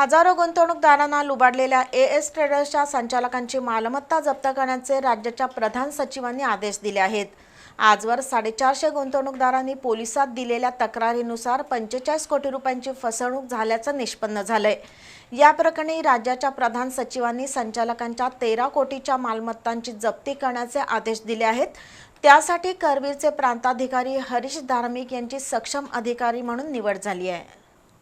हजारो गुंतवणूकदारांना लुबाडलेल्या A S ट्रेडर्सच्या संचालकांची मालमत्ता जप्त करण्याचे राज्याच्या प्रधान सचिवांनी आदेश दिले आहेत. आजवर साडेचारशे गुंतवणूकदारांनी पोलिसात दिलेल्या तक्रारीनुसार पंचेचाळीस कोटी रुपयांची फसवणूक झाल्याचं निष्पन्न झालंय. या प्रकरणी राज्याच्या प्रधान सचिवांनी संचालकांच्या तेरा कोटीच्या मालमत्तांची जप्ती करण्याचे आदेश दिले आहेत. त्यासाठी करवीरचे प्रांताधिकारी हरीश धार्मिक यांची सक्षम अधिकारी म्हणून निवड झाली आहे.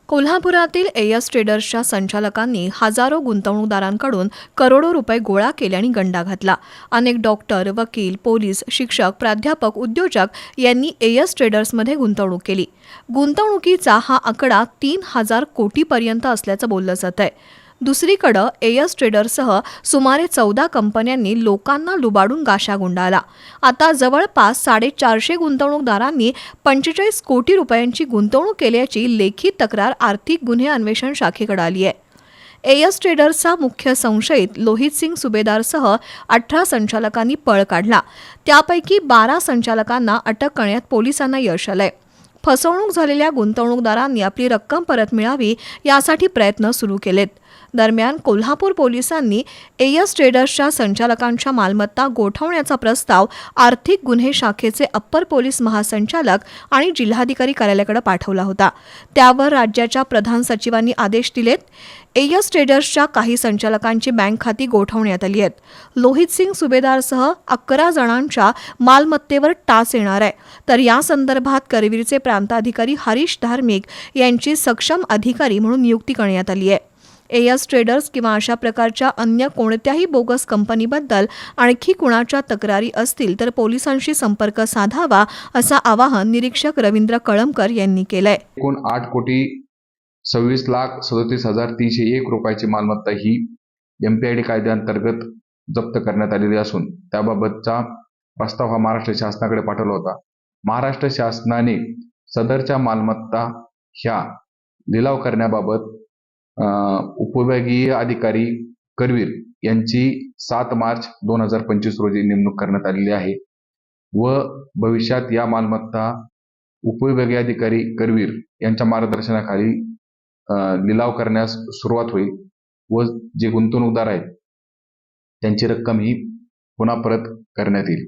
कोल्हापुरातील एयस ट्रेडर्सच्या संचालकांनी हजारो गुंतवणूकदारांकडून करोडो रुपये गोळा केले आणि गंडा घातला. अनेक डॉक्टर वकील पोलीस शिक्षक प्राध्यापक उद्योजक यांनी एयस ट्रेडर्समध्ये गुंतवणूक केली. गुंतवणुकीचा हा आकडा तीन हजार कोटीपर्यंत असल्याचं बोललं जात आहे दुसरीकडं एयस ट्रेडरसह सुमारे चौदा कंपन्यांनी लोकांना लुबाडून गाशा गुंडाळला. आता जवळपास साडेचारशे गुंतवणूकदारांनी पंचेचाळीस कोटी रुपयांची गुंतवणूक केल्याची लेखी तक्रार आर्थिक गुन्हे अन्वेषण शाखेकडे आली आहे. एयस ट्रेडर्सचा मुख्य संशयित लोहित सिंग सुभेदारसह अठरा संचालकांनी पळ काढला. त्यापैकी बारा संचालकांना अटक करण्यात पोलिसांना यश आलंय. फसवणूक झालेल्या गुंतवणूकदारांनी आपली रक्कम परत मिळावी यासाठी प्रयत्न सुरू केलेत. दरम्यान कोल्हापूर पोलिसांनी एयस ट्रेडर्सच्या संचालकांच्या मालमत्ता गोठवण्याचा प्रस्ताव आर्थिक गुन्हे शाखेचे अप्पर पोलीस महासंचालक आणि जिल्हाधिकारी कार्यालयाकडे पाठवला होता. त्यावर राज्याच्या प्रधान सचिवांनी आदेश दिलेत. एयस ट्रेडर्सच्या काही संचालकांची बँक खाती गोठवण्यात आली आहेत. लोहित सिंग सुभेदारसह अकरा जणांच्या मालमत्तेवर टाच येणार आहे. तर या संदर्भात करवीरचे प्रांताधिकारी हरीश धार्मिक यांची सक्षम अधिकारी म्हणून नियुक्ती करण्यात आली आहे. एयस ट्रेडर्स किंवा अशा प्रकारच्या अन्य कोणत्याही बोगस कंपनीबद्दल आणखी कुणाच्या तक्रारी असतील तर पोलिसांशी संपर्क साधावा असं आवाहन निरीक्षक रवींद्र कळमकर यांनी केलंय. एकूण आठ कोटी सव्वीस लाख सदतीस हजार तीनशे एक रुपयाची मालमत्ता ही एम पी आय डी कायद्याअंतर्गत जप्त करण्यात आलेली असून त्याबाबतचा प्रस्ताव हा महाराष्ट्र शासनाकडे पाठवला होता. महाराष्ट्र शासनाने सदरच्या मालमत्ता ह्या लिलाव करण्याबाबत उपविभागीय अधिकारी करवीर यांची सात मार्च दोन हजार पंचवीस रोजी नेमणूक करण्यात आलेली आहे व भविष्यात या मालमत्ता उपविभागीय अधिकारी करवीर यांच्या मार्गदर्शनाखाली लिलाव करण्यास सुरुवात होईल व जे गुंतवणूकदार आहेत त्यांची रक्कम ही पुन्हा परत करण्यात येईल.